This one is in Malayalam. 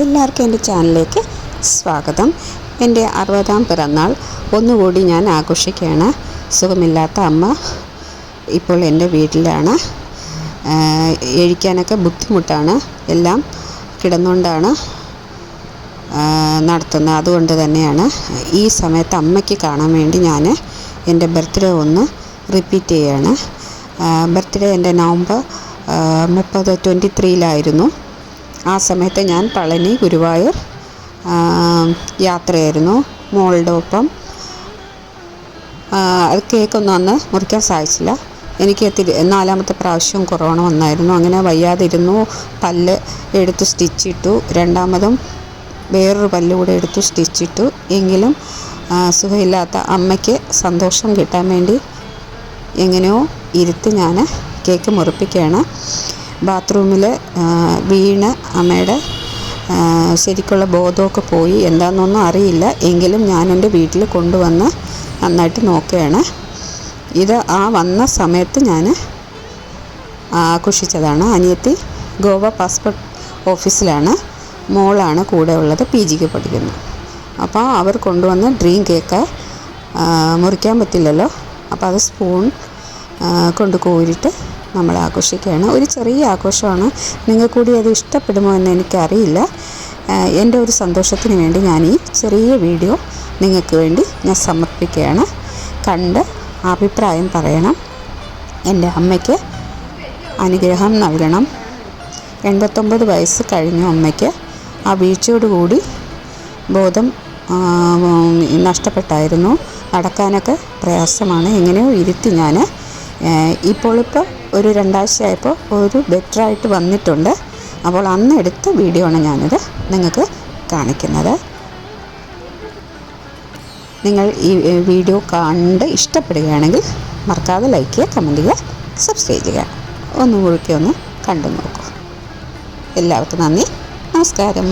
എല്ലാവർക്കും എന്റെ ചാനലിലേക്ക് സ്വാഗതം. എന്റെ അറുപതാം പിറന്നാൾ ഒന്നുകൂടി ഞാൻ ആഘോഷിക്കുകയാണ്. സുഖമില്ലാത്ത അമ്മ ഇപ്പോൾ എന്റെ വീട്ടിലാണ്. എഴിക്കാനൊക്കെ ബുദ്ധിമുട്ടാണ്. എല്ലാം കിടന്നുകൊണ്ടാണ് നടത്തുന്നത്. അതുകൊണ്ട് തന്നെയാണ് ഈ സമയത്ത് അമ്മയ്ക്ക് കാണാൻ വേണ്ടി ഞാൻ എന്റെ ബർത്ത്ഡേ ഒന്ന് റിപ്പീറ്റ് ചെയ്യുകയാണ് ബർത്ത്ഡേ എന്റെ നവംബർ മുപ്പത് ട്വന്റി ത്രീയിലായിരുന്നു ആ സമയത്ത് ഞാൻ പളനി ഗുരുവായൂർ യാത്രയായിരുന്നു. മോളുടെ ഒപ്പം അത് കേക്കൊന്നും അന്ന് മുറിക്കാൻ സാധിച്ചില്ല. എനിക്ക് തിരി നാലാമത്തെ പ്രാവശ്യം കൊറോണ വന്നായിരുന്നു. അങ്ങനെ വയ്യാതിരുന്നു. പല്ല് എടുത്ത് സ്റ്റിച്ചിട്ടു. രണ്ടാമതും വേറൊരു പല്ല് കൂടെ എടുത്തു സ്റ്റിച്ചിട്ടു. എങ്കിലും സുഖമില്ലാത്ത അമ്മയ്ക്ക് സന്തോഷം കിട്ടാൻ വേണ്ടി എങ്ങനെയോ ഇരുത്തി ഞാൻ കേക്ക് മുറിപ്പിക്കുകയാണ്. ബാത്റൂമിൽ വീണ് അമ്മയുടെ ശരിക്കുള്ള ബോധമൊക്കെ പോയി. എന്താണെന്നൊന്നും അറിയില്ല. എങ്കിലും ഞാൻ എന്റെ വീട്ടിൽ കൊണ്ടുവന്ന് നന്നായിട്ട് നോക്കുകയാണ്. ഇത് ആ വന്ന സമയത്ത് ഞാൻ ആഘോഷിച്ചതാണ്. അനിയത്തി ഗോവ പാസ്പോർട്ട് ഓഫീസിലാണ്. മോളാണ് കൂടെ ഉള്ളത് പി ജിക്ക് പഠിക്കുന്നു. അപ്പോൾ അവർ കൊണ്ടുവന്ന ഡ്രീം കേക്ക് മുറിക്കാൻ പറ്റില്ലല്ലോ. അപ്പോൾ അത് സ്പൂൺ കൊണ്ട് കോരിയിട്ട് നമ്മൾ ആഘോഷിക്കുകയാണ്. ഒരു ചെറിയ ആഘോഷമാണ്. നിങ്ങൾ കൂടി അത് ഇഷ്ടപ്പെടുമോ എന്ന് എനിക്കറിയില്ല. എന്റെ ഒരു സന്തോഷത്തിന് വേണ്ടി ഞാൻ ഈ ചെറിയ വീഡിയോ നിങ്ങൾക്ക് വേണ്ടി ഞാൻ സമർപ്പിക്കുകയാണ്. കണ്ട് അഭിപ്രായം പറയണം. എന്റെ അമ്മയ്ക്ക് അനുഗ്രഹം നൽകണം. എൺപത്തൊമ്പത് വയസ്സ് കഴിഞ്ഞ അമ്മയ്ക്ക് ആ വീഴ്ചയോടുകൂടി ബോധം നഷ്ടപ്പെട്ടായിരുന്നു. നടക്കാനൊക്കെ പ്രയാസമാണ്. എങ്ങനെയോ ഇരുത്തി ഞാൻ ഇപ്പോൾ ഒരു രണ്ടാഴ്ചയായപ്പോൾ ഒരു ബെറ്റർ ആയിട്ട് വന്നിട്ടുണ്ട്. അപ്പോൾ അന്ന് എടുത്ത വീഡിയോ ആണ് ഞാനിത് നിങ്ങൾക്ക് കാണിക്കുന്നത്. നിങ്ങൾ ഈ വീഡിയോ കണ്ട് ഇഷ്ടപ്പെടുകയാണെങ്കിൽ മറക്കാതെ ലൈക്ക് ചെയ്യുക കമന്റ് ചെയ്യുക സബ്സ്ക്രൈബ് ചെയ്യുക. ഒന്ന് കൂടി ഒന്ന് കണ്ടു നോക്കൂ. എല്ലാവർക്കും നന്ദി. നമസ്കാരം.